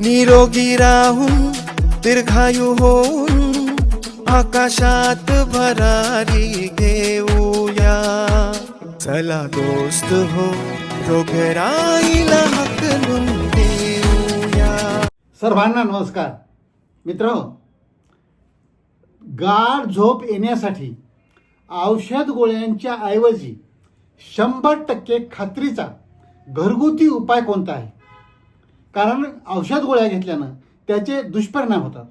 निरोगी राहून दीर्घायू होऊन आकाशात भरारी घेऊया. चला दोस्त हो रोगराईला हकलून देऊया सर्वांना नमस्कार. मित्र हो, गाढ झोप येण्यासाठी औषध गोळ्यांच्या ऐवजी शंभर टक्के खात्रीचा घरगुती उपाय कोणता आहे? कारण औषध गोळ्या घेतल्यानं त्याचे दुष्परिणाम होतात.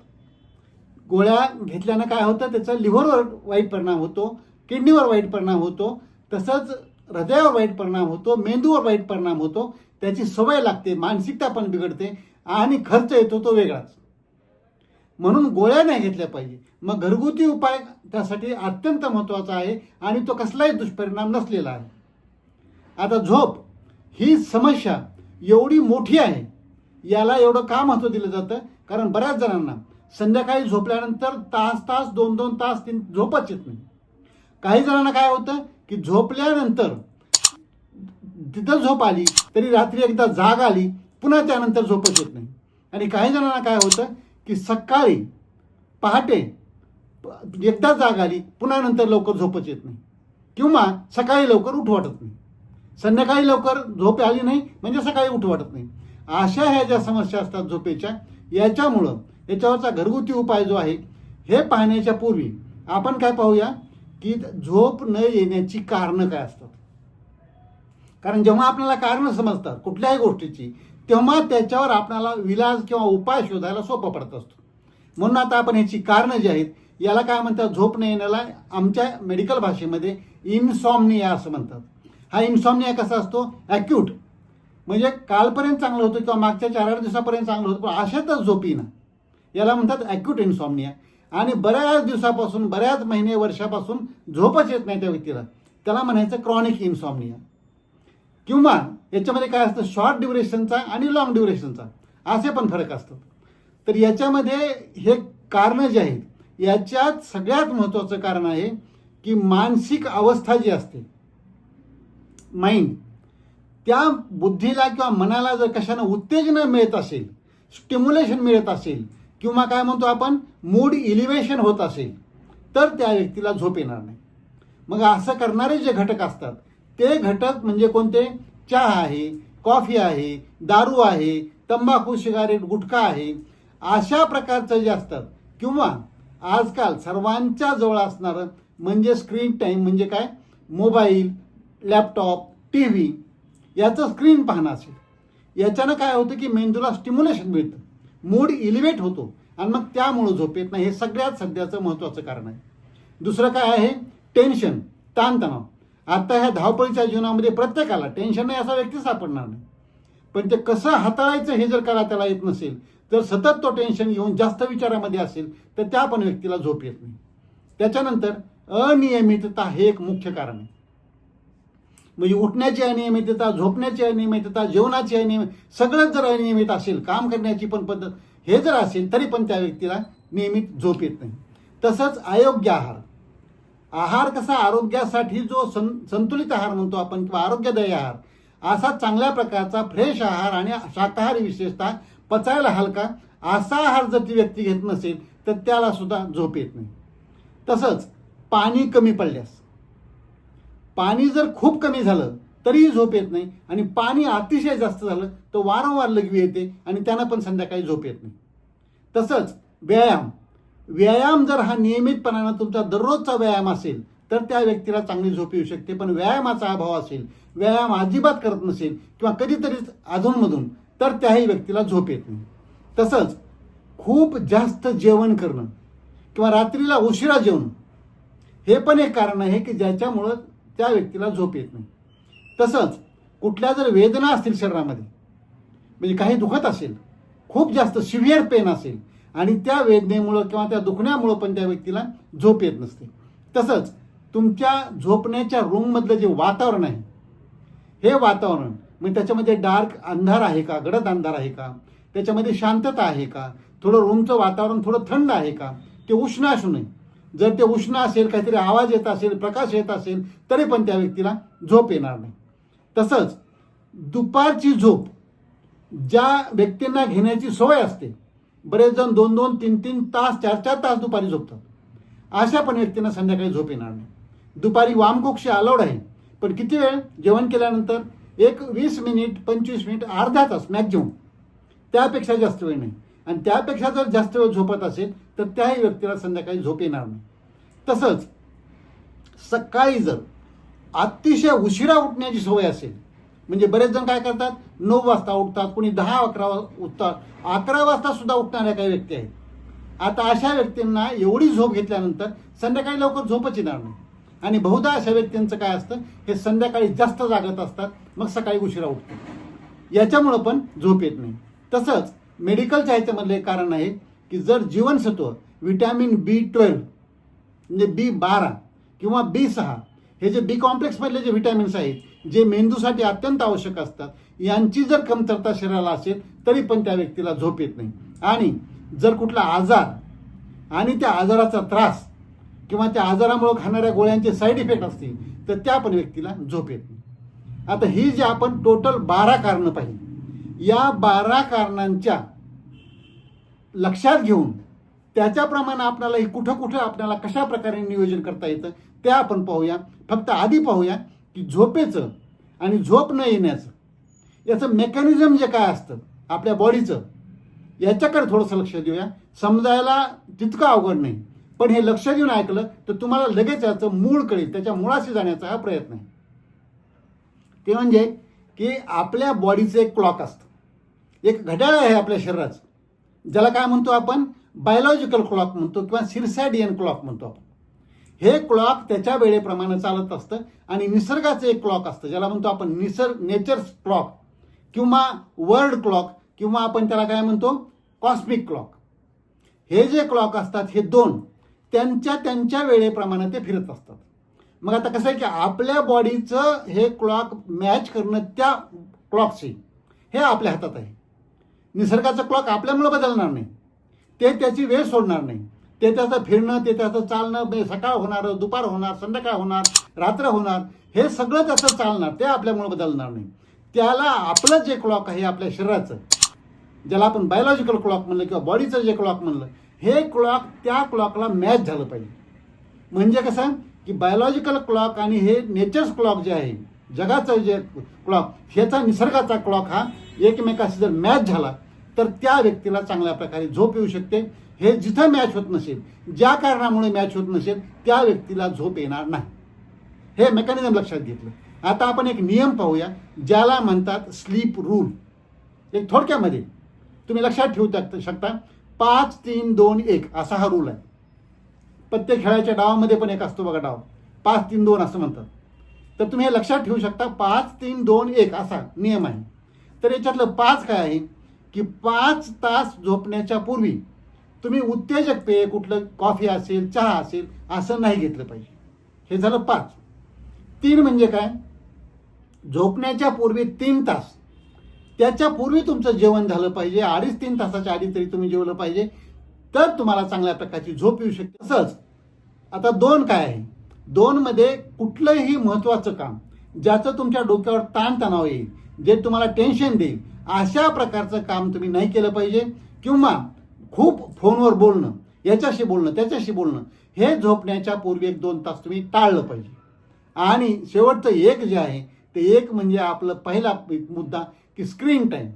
गोळ्या घेतल्यानं काय होतं? त्याचा लिव्हरवर वाईट परिणाम होतो किडनीवर वाईट परिणाम होतो तसंच हृदयावर वाईट परिणाम होतो मेंदूवर वाईट परिणाम होतो. त्याची सवय लागते मानसिकता पण बिघडते आणि खर्च येतो तो वेगळाच. म्हणून गोळ्या नाही घेतल्या पाहिजे. मग घरगुती उपाय त्यासाठी अत्यंत महत्त्वाचा आहे आणि तो कसलाही दुष्परिणाम नसलेला आहे. आता झोप ही समस्या एवढी मोठी आहे याला एवढं का महत्त्व दिलं जातं? कारण बऱ्याच जणांना संध्याकाळी झोपल्यानंतर तास तास दोन दोन तास तीन झोपच येत नाही. काही जणांना काय होतं की झोपल्यानंतर तिथं झोप आली तरी रात्री एकदा जाग आली पुन्हा त्यानंतर झोपच येत नाही. आणि काही जणांना काय होतं की सकाळी पहाटे एकदा जाग आली पुन्हा नंतर लवकर झोपच येत नाही. किंवा सकाळी लवकर उठ वाटत नाही. संध्याकाळी लवकर झोप आली नाही म्हणजे सकाळी उठ वाटत नाही. अशा ह्या ज्या समस्या असतात झोपेच्या याच्यामुळं याच्यावरचा घरगुती उपाय जो आहे हे पाहण्याच्या पूर्वी आपण काय पाहूया की झोप न येण्याची कारणं काय असतात. कारण जेव्हा आपल्याला कारणं समजतात कुठल्याही गोष्टीची तेव्हा त्याच्यावर आपल्याला विलाज किंवा उपाय शोधायला सोपं पडत असतो. म्हणून आता आपण ह्याची कारणं जी आहेत याला काय म्हणतात झोप न येण्याला आमच्या मेडिकल भाषेमध्ये इन्सॉम्निया असं म्हणतात. हा इन्सॉम्निया कसा असतो? ॲक्यूट म्हणजे कालपर्यंत चांगलं होतं किंवा मागच्या चार आठ दिवसापर्यंत चांगलं होतं पण अशातच झोपीनं याला म्हणतात ॲक्यूट इन्सॉमनिया आणि बऱ्याच दिवसापासून बऱ्याच महिने वर्षापासून झोपच येत नाही त्या व्यक्तीला. त्याला म्हणायचं क्रॉनिक इन्सॉमनिया किंवा याच्यामध्ये काय असतं शॉर्ट ड्युरेशनचा आणि लॉंग ड्युरेशनचा असे पण फरक असतात. तर याच्यामध्ये हे कारणं जे आहेत याच्यात सगळ्यात महत्त्वाचं कारण आहे की मानसिक अवस्था जी असते माइंड त्या बुद्धीला किंवा मनाला जर कशानं उत्तेजना मिळत असेल स्टिम्युलेशन मिळत असेल किंवा काय म्हणतो आपण मूड इलिव्हेशन होत असेल तर त्या व्यक्तीला झोप येणार नाही. मग असं करणारे जे घटक असतात ते घटक म्हणजे कोणते? चहा आहे कॉफी आहे दारू आहे तंबाखू सिगारेट गुटखा आहे. अशा प्रकारचं जे असतात किंवा आजकाल सर्वांच्या जवळ असणारं म्हणजे स्क्रीन टाईम म्हणजे काय? मोबाईल लॅपटॉप टी व्ही याचं स्क्रीन पाहणं असेल. याच्यानं काय होतं की मेंदूला स्टिम्युलेशन मिळतं. मूड इलिव्हेट होतो. आणि मग त्यामुळं झोप येत नाही. हे सगळ्यात सध्याचं महत्त्वाचं कारण आहे. दुसरं काय आहे? टेन्शन ताणतणाव. आता ह्या धावपळीच्या जीवनामध्ये प्रत्येकाला टेन्शन नाही असा व्यक्ती सापडणार नाही. पण ते कसं हाताळायचं हे जर करा त्याला येत नसेल तर सतत तो टेन्शन घेऊन जास्त विचारामध्ये असेल तर त्या पण व्यक्तीला झोप येत नाही. त्याच्यानंतर अनियमितता हे एक मुख्य कारण आहे. म्हणजे उठण्याची अनियमितता झोपण्याची अनियमितता जेवणाची अनियमित सगळंच जर अनियमित असेल काम करण्याची पण पद्धत हे जर असेल तरी पण त्या व्यक्तीला नियमित झोप येत नाही. तसंच अयोग्य आहार. आहार कसा? आरोग्यासाठी जो सं संतुलित आहार म्हणतो आपण किंवा आरोग्यदायी आहार असा चांगल्या प्रकारचा फ्रेश आहार आणि शाकाहारी विशेषतः पचायला हलका असा आहार जर ती व्यक्ती घेत नसेल तर त्याला सुद्धा झोप येत नाही. तसंच पाणी कमी पडल्यास. पाणी जर खूप कमी झालं तरीही झोप येत नाही आणि पाणी अतिशय जास्त झालं तर वारंवार लघवी येते आणि त्यांना पण संध्याकाळी झोप येत नाही. तसंच व्यायाम. व्यायाम जर हा नियमितपणानं तुमचा दररोजचा व्यायाम असेल तर त्या व्यक्तीला चांगली झोप येऊ शकते पण व्यायामाचा अभाव असेल व्यायाम अजिबात करत नसेल किंवा कधीतरीच अधूनमधून तर त्याही व्यक्तीला झोप येत नाही. तसंच खूप जास्त जेवण करणं किंवा रात्रीला उशिरा जेवण हे पण एक कारण आहे की ज्याच्यामुळं त्या व्यक्तीला झोप येत नाही. तसंच कुठल्या जर वेदना असतील शरीरामध्ये म्हणजे काही दुखत असेल खूप जास्त सिव्हिअर पेन असेल आणि त्या वेदनेमुळं किंवा त्या दुखण्यामुळं पण त्या व्यक्तीला झोप येत नसते. तसंच तुमच्या झोपण्याच्या रूममधलं जे वातावरण आहे हे वातावरण म्हणजे त्याच्यामध्ये डार्क अंधार आहे का गडद अंधार आहे का त्याच्यामध्ये शांतता आहे का थोडं रूमचं वातावरण थोडं थंड आहे का ते उष्ण असू नये जर ते उष्ण असेल काहीतरी आवाज येत असेल प्रकाश येत असेल तरी पण त्या व्यक्तीला झोप येणार नाही. तसंच दुपारची झोप ज्या व्यक्तींना घेण्याची सवय असते बरेच जण दोन दोन तीन तीन तास चार चार तास दुपारी झोपतात. अशा पण व्यक्तींना संध्याकाळी झोप येणार नाही. दुपारी वामकोक्षी अलाउड आहे पण किती वेळ? जेवण केल्यानंतर एक वीस मिनिट पंचवीस मिनिट अर्धा तास मॅक्झिमम. त्यापेक्षा जास्त वेळ नाही. आणि त्यापेक्षा जर जास्त वेळ झोपत असेल तर त्याही व्यक्तीला संध्याकाळी झोप येणार नाही. तसंच सकाळी जर अतिशय उशिरा उठण्याची सवय असेल म्हणजे बरेच जण काय करतात? नऊ वाजता उठतात कोणी दहा अकरा उठतात अकरा वाजता सुद्धा उठणाऱ्या काही व्यक्ती आहेत. आता अशा व्यक्तींना एवढी झोप घेतल्यानंतर संध्याकाळी लवकर झोपच येणार नाही. आणि बहुधा अशा व्यक्तींचं काय असतं? हे संध्याकाळी जास्त जागत असतात मग सकाळी उशिरा उठतात. याच्यामुळं पण झोप येत नाही. तसंच मेडिकलच्या ह्याच्यामधलं एक कारण आहे की जर जीवनसत्व विटॅमिन बी ट्वेल्व म्हणजे बी बारा किंवा बी सहा हे जे बी कॉम्प्लेक्समधले जे व्हिटॅमिन्स आहेत जे मेंदूसाठी अत्यंत आवश्यक असतात यांची जर कमतरता शरीराला असेल तरी पण त्या व्यक्तीला झोप येत नाही. आणि जर कुठला आजार आणि त्या आजाराचा त्रास किंवा त्या आजारामुळे खाणाऱ्या गोळ्यांचे साईड इफेक्ट असतील तर त्या पण व्यक्तीला झोप येत नाही. आता ही जी आपण टोटल बारा कारणं पाहिली या बारा कारणांच्या लक्षात घेऊन त्याच्याप्रमाणे आपल्याला हे कुठं कुठं आपल्याला कशा प्रकारे नियोजन करता येतं ते आपण पाहूया. फक्त आधी पाहूया की झोपेचं आणि झोप न येण्याचं याचं मेकॅनिझम जे काय असतं आपल्या बॉडीचं याच्याकडे थोडंसं लक्ष देऊया. समजायला तितकं अवघड नाही पण हे लक्ष देऊन ऐकलं तर तुम्हाला लगेच याचं मूळ कळेल त्याच्या मुळाशी जाण्याचा हा प्रयत्न आहे. ते म्हणजे की आपल्या बॉडीचं एक क्लॉक असतं. एक घड्याळ आहे आपल्या शरीराचं. ज्याला काय म्हणतो आपण? बायोलॉजिकल क्लॉक म्हणतो किंवा सिरसॅडियन क्लॉक म्हणतो आपण. हे क्लॉक त्याच्या वेळेप्रमाणे चालत असतं आणि निसर्गाचं एक क्लॉक असतं. ज्याला म्हणतो आपण निसर्ग नेचर्स क्लॉक किंवा वर्ल्ड क्लॉक किंवा आपण त्याला काय म्हणतो? कॉस्मिक क्लॉक हे जे क्लॉक असतात हे दोन त्यांच्या त्यांच्या वेळेप्रमाणे ते फिरत असतात. मग आता कसं आहे की आपल्या बॉडीचं हे क्लॉक मॅच करणं त्या क्लॉकशी हे आपल्या हातात आहे. निसर्गाचं क्लॉक आपल्यामुळं बदलणार नाही. ते त्याची वेळ सोडणार नाही. ते त्याचं फिरणं ते त्याचं चालणं म्हणजे सकाळ होणार दुपार होणार संध्याकाळ होणार रात्र होणार हे सगळं त्याचं चालणार. ते आपल्यामुळं बदलणार नाही. त्याला आपलं जे क्लॉक आहे आपल्या शरीराचं ज्याला आपण बायोलॉजिकल क्लॉक म्हणलं किंवा बॉडीचं जे क्लॉक म्हणलं हे क्लॉक त्या क्लॉकला मॅच झालं पाहिजे. म्हणजे कसं? की बायोलॉजिकल क्लॉक आणि हे नेचर्स क्लॉक जे आहे जगाचं जे क्लॉक ह्याचा निसर्गाचा क्लॉक हा एकमेकाशी जर मॅच झाला तर त्या व्यक्तीला चांगल्या प्रकारे झोप येऊ शकते. हे जिथं मॅच होत नसेल ज्या कारणामुळे मॅच होत नसेल त्या व्यक्तीला झोप येणार नाही. हे मेकॅनिझम लक्षात घेतलं. आता आपण एक नियम पाहूया ज्याला म्हणतात स्लीप रूल एक थोडक्यामध्ये. तुम्ही लक्षात ठेवू शकता पाच तीन दोन एक असा हा रूल आहे. पत्ते खेळायच्या डावामध्ये पण एक असतो बघा डाव. पाच तीन दोन असं म्हणतात. तर तुम्ही हे लक्षात ठेवू शकता पाच तीन दोन एक असा नियम आहे. तर याच्यातलं पाच काय आहे? की पाच तास झोपण्याच्या पूर्वी तुम्ही उत्तेजक पेय कुठलं? कॉफी असेल चहा असेल असं नाही घेतलं पाहिजे. हे झालं पाच. तीन म्हणजे काय? झोपण्याच्या पूर्वी तीन तास. त्याच्या पूर्वी तुमचं जेवण झालं पाहिजे. अडीच तीन तासाच्या आधी तरी तुम्ही जेवलं पाहिजे. तर तुम्हाला चांगल्या प्रकारची झोप येऊ शकते. तसंच आता दोन काय आहे? दोनमध्ये कुठलंही महत्त्वाचं काम ज्याचं तुमच्या डोक्यावर ताणतणाव येईल जे तुम्हाला टेन्शन देईल अशा प्रकारचं काम तुम्ही नाही केलं पाहिजे. किंवा खूप फोनवर बोलणं याच्याशी बोलणं त्याच्याशी बोलणं हे झोपण्याच्या पूर्वी एक दोन तास तुम्ही टाळलं पाहिजे. आणि शेवटचं एक जे आहे ते एक म्हणजे आपलं पहिला मुद्दा की स्क्रीन टाईम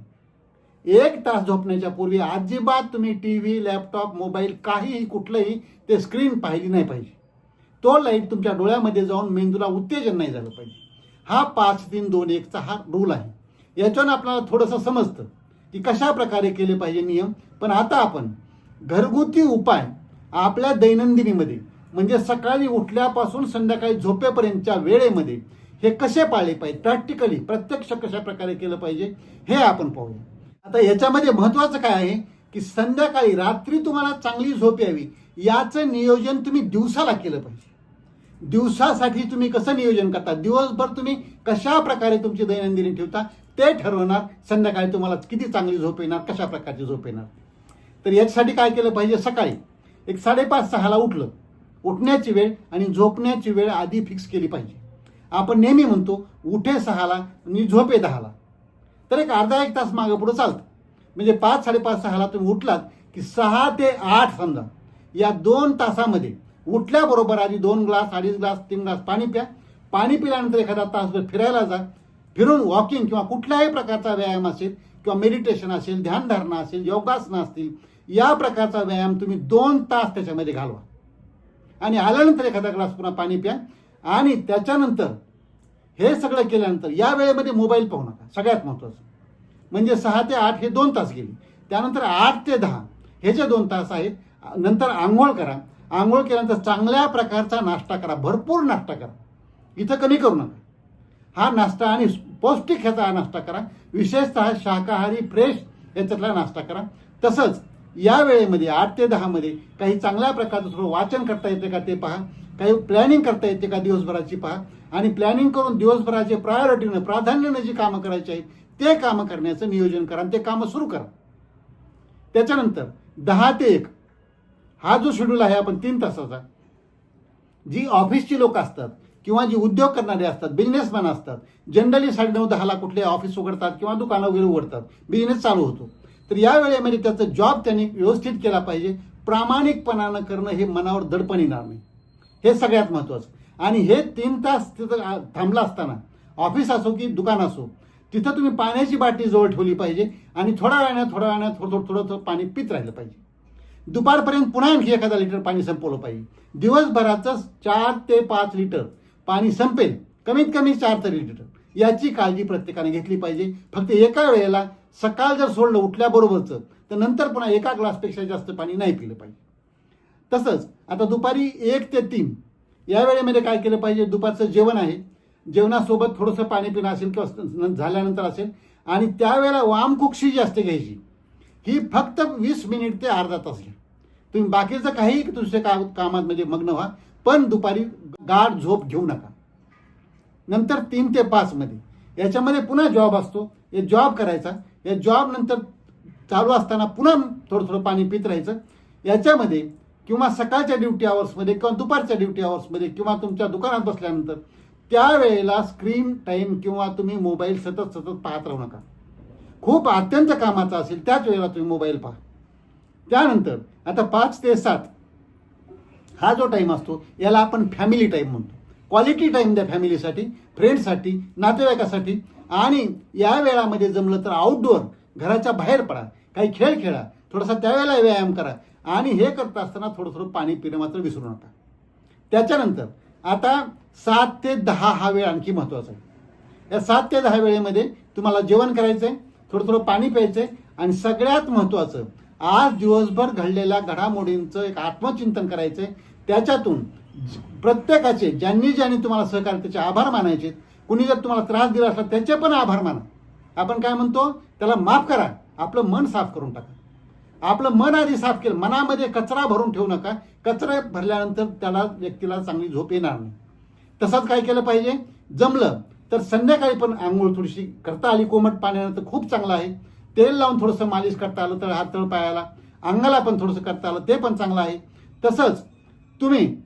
एक तास झोपण्याच्या पूर्वी अजिबात तुम्ही टी व्ही लॅपटॉप मोबाईल काहीही कुठलंही ते स्क्रीन पाहिली नाही पाहिजे. तो लाइट तुमच्या डोळ्यामध्ये जाऊन मेंदूला उत्तेजन नाही झालं पाहिजे. हा पाच तीन दोन एकचा हा रूल आहे. याच्यानं आपल्याला थोडंसं समजतं की कशा प्रकारे केले पाहिजे नियम. पण आता आपण घरगुती उपाय आपल्या दैनंदिनीमध्ये म्हणजे सकाळी उठल्यापासून संध्याकाळी झोपेपर्यंतच्या वेळेमध्ये हे कसे पाळले पाहिजे? प्रॅक्टिकली प्रत्यक्ष कशा प्रकारे केलं पाहिजे हे आपण पाहूया. आता याच्यामध्ये महत्त्वाचं काय आहे की संध्याकाळी रात्री तुम्हाला चांगली झोप यावी याचं नियोजन तुम्ही दिवसाला केलं पाहिजे. दिवसासाठी तुम्ही कसं नियोजन करता? दिवसभर तुम्ही कशा प्रकारे तुमची दैनंदिनी ठेवता ते ठरवणार. संध्याकाळी तुम्हाला किती चांगली झोप येणार कशा प्रकारची झोप येणार? तर याच्यासाठी काय केलं पाहिजे? सकाळी एक साडेपाच सहाला उठलं. उठण्याची वेळ आणि झोपण्याची वेळ आधी फिक्स केली पाहिजे. आपण नेहमी म्हणतो उठे सहाला आणि झोपे दहाला. तर एक अर्धा एक तास मागं पुढं चालतं. म्हणजे पाच साडेपाच सहाला तुम्ही उठलात की सहा ते आठ समजा. या दोन तासामध्ये उठल्याबरोबर आधी दोन ग्लास अडीच ग्लास तीन ग्लास पाणी प्या. पाणी पिल्यानंतर एखादा तासभर फिरायला जा. फिरून वॉकिंग किंवा कुठल्याही प्रकारचा व्यायाम असेल किंवा मेडिटेशन असेल ध्यानधारणा असेल योगासनं असतील या प्रकारचा व्यायाम तुम्ही दोन तास त्याच्यामध्ये घालवा. आणि आल्यानंतर एखादा ग्लास पुन्हा पाणी प्या. आणि त्याच्यानंतर हे सगळं केल्यानंतर या वेळेमध्ये मोबाईल पाहू नका. सगळ्यात महत्त्वाचं म्हणजे सहा ते आठ हे दोन तास गेले. त्यानंतर आठ ते दहा हे जे दोन तास आहेत नंतर आंघोळ करा. आंघोळ केल्यानंतर चांगल्या प्रकारचा नाश्ता करा भरपूर नाश्ता करा. इथं कमी करू नका. हा नाश्ता आणि पौष्टिक ह्याचा हा नाश्ता करा. विशेषतः शाकाहारी फ्रेश याच्यातला नाश्ता करा. तसंच या वेळेमध्ये आठ ते दहामध्ये काही चांगल्या प्रकारचं थोडं वाचन करता येते का ते पहा. काही प्लॅनिंग करता येते का दिवसभराची पहा. आणि प्लॅनिंग करून दिवसभराचे प्रायोरिटीनं प्राधान्यानं जी कामं करायची आहेत ते कामं करण्याचं नियोजन करा आणि ते कामं सुरू करा. त्याच्यानंतर दहा ते एक हा जो शेड्यूल आहे आपण तीन तासाचा जी ऑफिसची लोक असतात किंवा जी उद्योग करणारे असतात बिझनेसमॅन असतात जनरली साडेनऊ दहाला कुठले ऑफिस उघडतात किंवा दुकानं वगैरे उघडतात बिझनेस चालू होतो. तर या वेळेमध्ये त्याचा जॉब त्यांनी व्यवस्थित केला पाहिजे. प्रामाणिकपणानं करणं हे मनावर दडपण येणार नाही. हे सगळ्यात महत्त्वाचं आणि हे तीन तास तिथं थांबला असताना ऑफिस असो की दुकान असो तिथं तुम्ही पाण्याची बाटली जवळ ठेवली पाहिजे आणि थोड्या वेळानं थोड्या वेळानं थोडं थोडं थोडं थोडं पाणी पित राहिलं पाहिजे. दुपारपर्यंत पुन्हा आणखी एखादा लिटर पाणी संपवलं पाहिजे. दिवसभराचं चार ते पाच लिटर पाणी संपेल. कमीत कमी चार तरी लिटर. याची काळजी प्रत्येकाने घेतली पाहिजे. फक्त एका वेळेला सकाळ जर सोडलं उठल्याबरोबरचं तर नंतर पुन्हा एका ग्लासपेक्षा जास्त पाणी नाही पिलं पाहिजे. तसंच आता दुपारी एक ते तीन या वेळेमध्ये काय केलं पाहिजे? दुपारचं जेवण आहे. जेवणासोबत थोडंसं पाणी पिणं असेल किंवा झाल्यानंतर असेल. आणि त्यावेळेला वामकुक्षी जी असते घ्यायची. ही फक्त वीस मिनिट ते अर्धा तास घ्या. तुम्ही बाकीचं काही दुसऱ्या का कामात म्हणजे मग्न व्हा पण दुपारी गाढ झोप घेऊ नका. नंतर तीन ते पाचमध्ये याच्यामध्ये पुन्हा जॉब असतो. हे जॉब करायचा. या जॉब नंतर चालू असताना पुन्हा थोडं थोडं पाणी पित राहायचं. याच्यामध्ये किंवा सकाळच्या ड्युटी आवर्समध्ये किंवा दुपारच्या ड्युटी आवर्समध्ये किंवा तुमच्या दुकानात बसल्यानंतर त्यावेळेला स्क्रीन टाईम किंवा तुम्ही मोबाईल सतत सतत पाहत राहू नका. खूप अत्यंत कामाचा असेल त्याच वेळेला तुम्ही मोबाईल पहा. त्यानंतर आता पाच ते सात हा जो टाईम असतो याला आपण फॅमिली टाईम म्हणतो. क्वालिटी टाईम द्या फॅमिलीसाठी फ्रेंडसाठी नातेवाईकासाठी आणि या वेळामध्ये जमलं तर आउटडोअर घराच्या बाहेर पडा. काही खेळ खेळा थोडासा त्यावेळेला व्यायाम करा आणि हे करत असताना थोडं थोडं पाणी पिणं मात्र विसरू नका. त्याच्यानंतर आता सात ते दहा हा वेळ आणखी महत्त्वाचा आहे. या सात ते दहा वेळेमध्ये तुम्हाला जेवण करायचं आहे थोडं थोडं पाणी प्यायचं आहे आणि सगळ्यात महत्त्वाचं आज दिवसभर घडलेल्या घडामोडींचं एक आत्मचिंतन करायचं. आहे त्याच्यातून प्रत्येकाचे ज्यांनी ज्यांनी तुम्हाला सहकार्य त्याचे आभार मानायचे. कुणी जर तुम्हाला त्रास दिला असला त्याचे पण आभार माना. आपण काय म्हणतो? त्याला माफ करा. आपलं मन साफ करून टाका. आपलं मन आधी साफ केलं. मनामध्ये कचरा भरून ठेवू नका. कचरा भरल्यानंतर त्याला व्यक्तीला चांगली झोप येणार नाही. तसंच काय केलं पाहिजे? जमलं. तर संध्याकाळी पण आंघोळ थोडीशी करता आली. कोमट पाण्यानं तर खूप चांगलं आहे. तेल लावून थोडंसं मालिश करता आलं तर हात तळ पायाला. अंगाला पण थोडंसं करता आलं ते पण चांगलं आहे. तसंच तुम्ही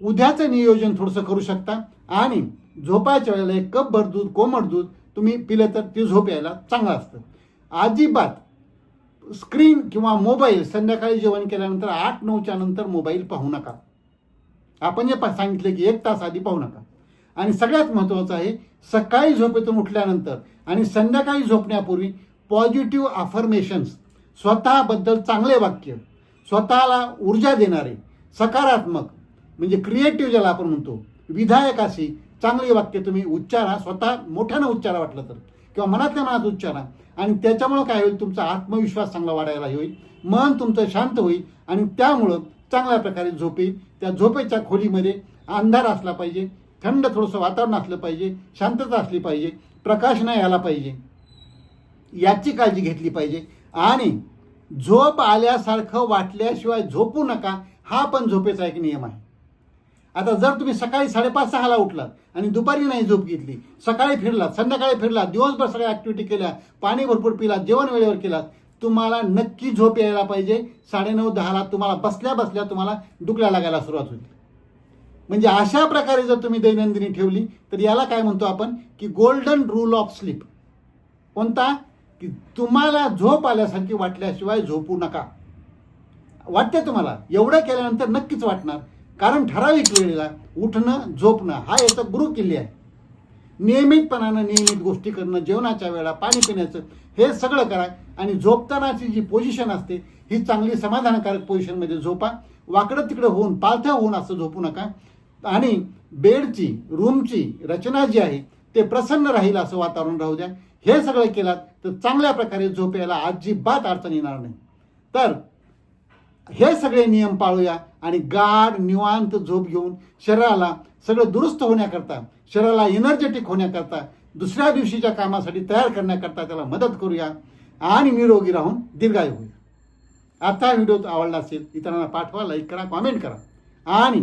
उद्याचं नियोजन थोडंसं करू शकता. आणि झोपायच्या वेळेला एक कप भर दूध कोमट दूध तुम्ही पिलं तर ते झोप यायला चांगलं असतं. अजिबात स्क्रीन किंवा मोबाईल संध्याकाळी जेवण केल्यानंतर आठ नऊच्या नंतर मोबाईल पाहू नका. आपण जे सांगितलं की एक तास आधी पाहू नका. आणि सगळ्यात महत्त्वाचं आहे सकाळी झोपेतून उठल्यानंतर आणि संध्याकाळी झोपण्यापूर्वी पॉझिटिव्ह अफर्मेशन्स स्वतःबद्दल चांगले वाक्य स्वतःला ऊर्जा देणारे सकारात्मक म्हणजे क्रिएटिव्ह ज्याला आपण म्हणतो विधायक अशी चांगली वाक्य तुम्ही उच्चारा स्वतः मोठ्यानं उच्चारा वाटलं तर किंवा मनातल्या मनात उच्चारा आणि त्याच्यामुळं काय होईल तुमचा आत्मविश्वास चांगला वाढायला होईल मन तुमचं शांत होईल आणि त्यामुळं चांगल्या प्रकारे झोप येईल. त्या झोपेच्या खोलीमध्ये अंधार असला पाहिजे थंड थोडंसं वातावरण असलं पाहिजे शांतता असली पाहिजे प्रकाश नाही आला पाहिजे याची काळजी घेतली पाहिजे. आणि झोप आल्यासारखं वाटल्याशिवाय झोपू नका हा पण झोपेचा एक नियम आहे. आता जर तुम्ही सकाळी साडेपाच सहाला उठलात आणि दुपारी नाही झोप घेतली सकाळी फिरलात संध्याकाळी फिरलात दिवसभर सगळ्या ॲक्टिव्हिटी केल्या पाणी भरपूर पिलात जेवण वेळेवर केलात तुम्हाला नक्की झोप यायला पाहिजे. साडेनऊ दहाला तुम्हाला बसल्या बसल्या तुम्हाला दुखल्या लागायला सुरुवात होती म्हणजे अशा प्रकारे जर तुम्ही दैनंदिनी ठेवली तर याला काय म्हणतो आपण? की गोल्डन रूल ऑफ स्लीप कोणता? की तुम्हाला झोप आल्यासारखी वाटल्याशिवाय झोपू नका. वाटते तुम्हाला? एवढं केल्यानंतर नक्कीच वाटणार. कारण ठराविक वेळेला उठणं झोपणं हा याचा गुरु किल्ली आहे. नियमितपणानं नियमित गोष्टी करणं जेवणाच्या वेळा पाणी पिण्याचं हे सगळं करा. आणि झोपतानाची जी पोझिशन असते ही चांगली समाधानकारक पोझिशनमध्ये झोपा. वाकडं तिकडं होऊन पालथं होऊन असं झोपू नका. आणि बेडची रूमची रचना जी आहे ते प्रसन्न राहील असं वातावरण राहू द्या. हे सगळं केलात तर चांगल्या प्रकारे झोप यायला अजिबात अडचण येणार नाही. तर हे सगळे नियम पाळूया आणि गाढ निवांत झोप घेऊन शरीराला सगळं दुरुस्त होण्याकरता शरीराला एनर्जेटिक होण्याकरता दुसऱ्या दिवशीच्या कामासाठी तयार करण्याकरता त्याला मदत करूया आणि निरोगी राहून दीर्घायू होऊया. आता व्हिडिओ आवडला असेल इतरांना पाठवा लाईक करा कॉमेंट करा. आणि